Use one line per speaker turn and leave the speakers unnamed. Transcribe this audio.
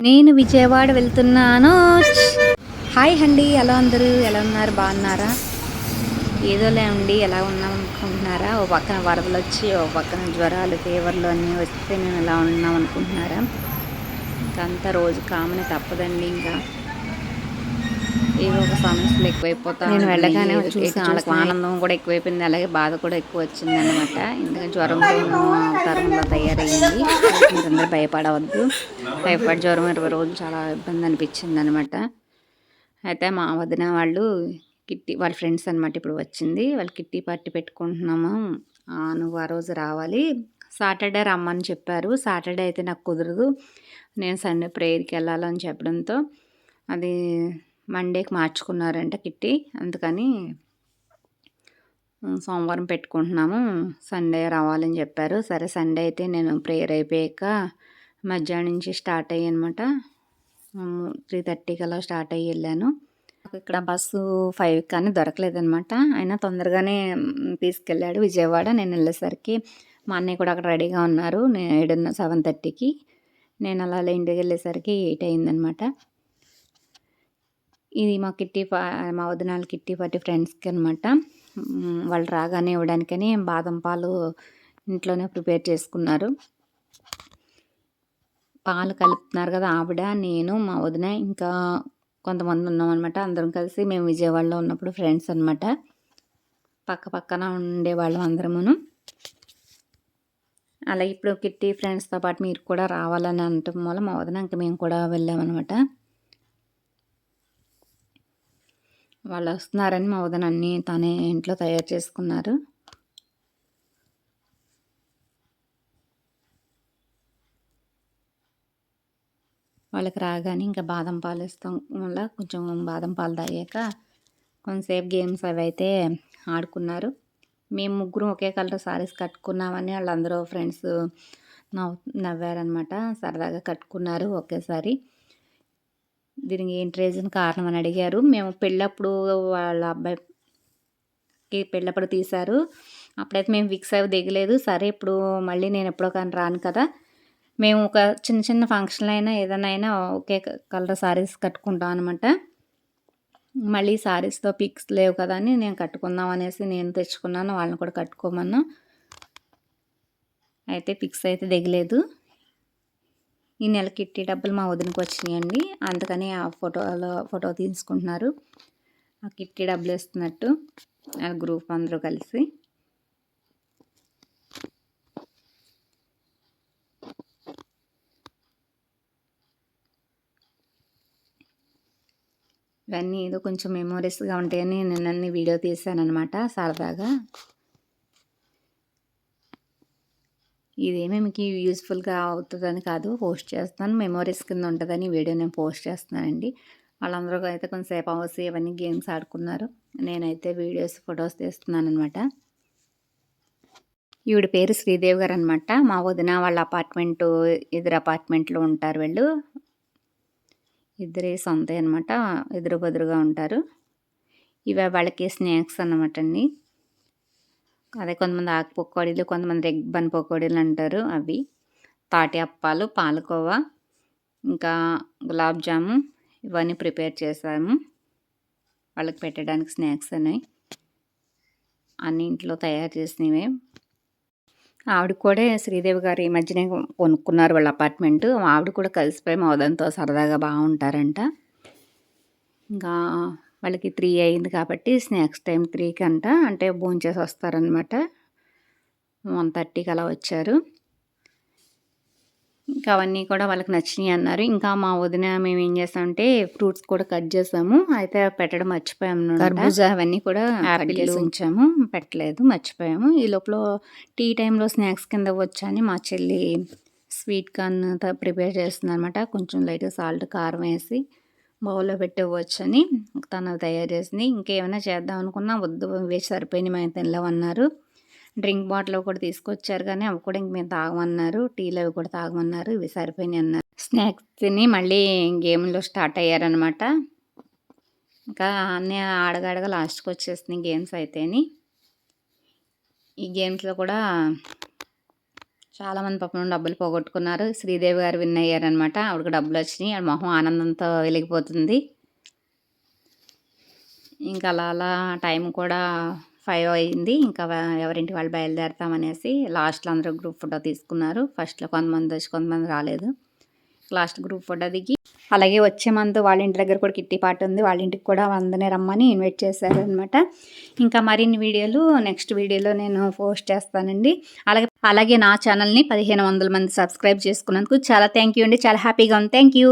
నేను విజయవాడ వెళ్తున్నాను. హాయ్ అండి ఎలా అందరూ? ఎలా ఉన్నారు? బాగున్నారా? ఏదోలే అండి ఎలా ఉన్నాం అనుకుంటున్నారా? ఓ పక్కన వరదలు వచ్చి ఓ పక్కన జ్వరాలు ఫీవర్లు అన్నీ వస్తే మేము ఎలా ఉన్నాం అనుకుంటున్నారా? ఇంకా రోజు కామని తప్పదండి ఇంకా. ఏదో ఒక సమస్యలు ఎక్కువైపోతా నేను వెళ్ళగానే చూసి వాళ్ళకి ఆనందం కూడా ఎక్కువైపోయింది. అలాగే బాధ కూడా ఎక్కువ వచ్చింది అనమాట ఎందుకంటే జ్వరంతో అవతారంలో తయారయ్యింది. మీరందరూ భయపడవద్దు. టైఫాయిడ్ జ్వరం ఇరవై రోజులు చాలా ఇబ్బంది అనిపించింది అనమాట అయితే మా వదిన వాళ్ళు కిట్టి వాళ్ళ ఫ్రెండ్స్ అనమాట ఇప్పుడు వచ్చింది. వాళ్ళు కిట్టి పార్టీ పెట్టుకుంటున్నాము. నువ్వు ఆ రోజు రావాలి. సాటర్డే రమ్మని చెప్పారు. సాటర్డే అయితే నాకు కుదరదు. నేను సండే ప్రేయర్కి వెళ్ళాలని చెప్పడంతో అది మండేకి మార్చుకున్నారంట కిట్టి. అందుకని సోమవారం పెట్టుకుంటున్నాము. సండే రావాలని చెప్పారు. సరే సండే అయితే నేను ప్రేయర్ అయిపోయాక మధ్యాహ్నం నుంచి స్టార్ట్ అయ్యి అనమాట త్రీ థర్టీకి అలా స్టార్ట్ అయ్యి వెళ్ళాను. ఇక్కడ బస్సు ఫైవ్ కానీ దొరకలేదనమాట అయినా తొందరగానే తీసుకెళ్ళాడు విజయవాడ. నేను వెళ్ళేసరికి మా అన్నయ్య కూడా అక్కడ రెడీగా ఉన్నారు. నేను ఏడున్న సెవెన్ థర్టీకి. నేను అలా ఇంటికి వెళ్ళేసరికి ఎయిట్ అయిందనమాట ఇది మా కిట్టి మా మా వాళ్ళ కిట్టి పార్టీ ఫ్రెండ్స్కి అనమాట వాళ్ళు రాగానే ఇవ్వడానికని బాదం పాలు ఇంట్లోనే ప్రిపేర్ చేసుకున్నారు. పాలు కలుపుతున్నారు కదా ఆవిడ నేను మా వదిన ఇంకా కొంతమంది ఉన్నాం అనమాట అందరం కలిసి మేము విజయవాడలో ఉన్నప్పుడు ఫ్రెండ్స్ అనమాట పక్క పక్కన ఉండేవాళ్ళం అందరమును. అలా ఇప్పుడు కిట్టి ఫ్రెండ్స్తో పాటు మీరు కూడా రావాలని అనటం వల్ల మా వదిన ఇంకా మేము కూడా వెళ్ళామన్నమాట. వాళ్ళు వస్తున్నారని మా వదన అన్నీ తనే ఇంట్లో తయారు చేసుకున్నారు. వాళ్ళకి రాగానే ఇంకా బాదం పాలు ఇస్తాం వల్ల కొంచెం బాదం పాలు తాగాక కొంతసేపు గేమ్స్ అవి అయితే ఆడుకున్నారు. మేము ముగ్గురు ఒకే కలర్ సారీస్ కట్టుకున్నామని వాళ్ళందరూ ఫ్రెండ్స్ నవ్వు నవ్వారనమాట సరదాగా కట్టుకున్నారు ఒకేసారి. దీనికి ఏంటి రీజన్ కారణం అని అడిగారు. మేము పెళ్ళప్పుడు వాళ్ళ అబ్బాయికి పెళ్ళప్పుడు తీశారు. అప్పుడైతే మేము ఫిక్స్ అవి దిగలేదు. సరే ఇప్పుడు మళ్ళీ నేను ఎప్పుడో కానీ రాను కదా. మేము ఒక చిన్న చిన్న ఫంక్షన్ అయినా ఏదైనా అయినా ఒకే కలర్ శారీస్ కట్టుకుంటాం అనమాట మళ్ళీ శారీస్తో పిక్స్ లేవు కదా అని నేను కట్టుకుందాం అనేసి నేను తెచ్చుకున్నాను. వాళ్ళని కూడా కట్టుకోమన్నా అయితే పిక్స్ అయితే దిగలేదు. ఈ నెల కిట్టి డబ్బులు మా వదినకి వచ్చినాయండి. అందుకని ఆ ఫోటోలో ఫోటో తీసుకుంటున్నారు. ఆ కిట్టి డబ్బులు ఇస్తున్నట్టు ఆ గ్రూప్ అందరూ కలిసి. ఇవన్నీ ఏదో కొంచెం మెమోరీస్గా ఉంటాయని నేను అన్ని వీడియో అనమాట సరదాగా. ఇదేమీ మీకు యూస్ఫుల్గా అవుతుందని కాదు. పోస్ట్ చేస్తాను. మెమోరీస్ కింద ఉంటుందని వీడియో నేను పోస్ట్ చేస్తున్నానండి. వాళ్ళందరూ అయితే కొంతసేపు అవర్స్ ఇవన్నీ గేమ్స్ ఆడుకున్నారు. నేనైతే వీడియోస్ ఫొటోస్ తీస్తున్నాను అనమాట ఈవిడ పేరు శ్రీదేవి గారు అనమాట మా వదిన వాళ్ళ అపార్ట్మెంట్ ఎదురు అపార్ట్మెంట్లో ఉంటారు వీళ్ళు. ఇద్దరే సొంత అనమాట ఎదురు బదురుగా ఉంటారు. ఇవి వాళ్ళకి స్నాక్స్ అన్నమాట అండి. అదే కొంతమంది ఆకు పకోడీలు కొంతమంది ఎగ్ బన్ పకోడీలు అంటారు అవి. తాటి అప్పాలు పాలకోవా ఇంకా గులాబ్ జాము ఇవన్నీ ప్రిపేర్ చేసాము. వాళ్ళకి పెట్టడానికి స్నాక్స్ అనేవి. అన్ని ఇంట్లో తయారు చేసినవే. ఆవిడ కూడా శ్రీదేవి గారు ఈ మధ్యనే కొనుక్కున్నారు వాళ్ళ అపార్ట్మెంట్. ఆవిడ కూడా కలిసిపోయి మా వదంతో సరదాగా బాగుంటారంట. ఇంకా వాళ్ళకి త్రీ అయింది కాబట్టి స్నాక్స్ టైం త్రీకి అంట. అంటే భోంచేసి వస్తారనమాట వన్ థర్టీకి అలా వచ్చారు. ఇంకా అవన్నీ కూడా వాళ్ళకి నచ్చినాయి అన్నారు. ఇంకా మా వదిన మేము ఏం చేస్తామంటే ఫ్రూట్స్ కూడా కట్ చేసాము. అయితే పెట్టడం మర్చిపోయాము కర్బూజా అవన్నీ కూడా కట్ చేసి ఉంచాము. పెట్టలేదు మర్చిపోయాము. ఈ లోపల టీ టైంలో స్నాక్స్ కింద వచ్చని మా చెల్లి స్వీట్ కార్న్ ప్రిపేర్ చేస్తుంది అనమాట కొంచెం లైట్గా సాల్ట్ కారం వేసి బౌల్లో పెట్టి ఇవ్వచ్చని తను తయారు చేసింది. ఇంకేమైనా చేద్దాం అనుకున్నా వద్దు వేసి మా మేము తినలేమన్నారు డ్రింక్ బాటిల్ కూడా తీసుకొచ్చారు కానీ అవి కూడా ఇంక మేము తాగమన్నారు. టీలు అవి కూడా తాగమన్నారు ఇవి సరిపోయినాయి అన్నారు. స్నాక్స్ తిని మళ్ళీ గేమ్లో స్టార్ట్ అయ్యారనమాట ఇంకా అన్నీ ఆడగాడగా లాస్ట్కి వచ్చేసినాయి గేమ్స్ అయితేని. ఈ గేమ్స్లో కూడా చాలామంది పాపం డబ్బులు పోగొట్టుకున్నారు. శ్రీదేవి గారు విన్ అయ్యారనమాట ఆవిడకి డబ్బులు వచ్చినాయి. ఆవిడ మొహం ఆనందంతో వెలిగిపోతుంది. ఇంకా అలా అలా టైం కూడా ఫైవ్ అయింది. ఇంకా ఎవరింటి వాళ్ళు బయలుదేరుతామనేసి లాస్ట్లో అందరూ గ్రూప్ ఫోటో తీసుకున్నారు. ఫస్ట్లో కొంతమంది వచ్చి కొంతమంది రాలేదు. లాస్ట్ గ్రూప్ ఫోటో దిగి. అలాగే వచ్చే మంత్ వాళ్ళ ఇంటి దగ్గర కూడా కిట్టి పాట ఉంది. వాళ్ళ ఇంటికి కూడా వందనే రమ్మని ఇన్వైట్ చేశారనమాట ఇంకా మరిన్ని వీడియోలు నెక్స్ట్ వీడియోలో నేను పోస్ట్ చేస్తానండి. అలాగే అలాగే నా ఛానల్ని పదిహేను వందల మంది సబ్స్క్రైబ్ చేసుకున్నందుకు చాలా థ్యాంక్ యూ అండి. చాలా హ్యాపీగా ఉంది. Thank you.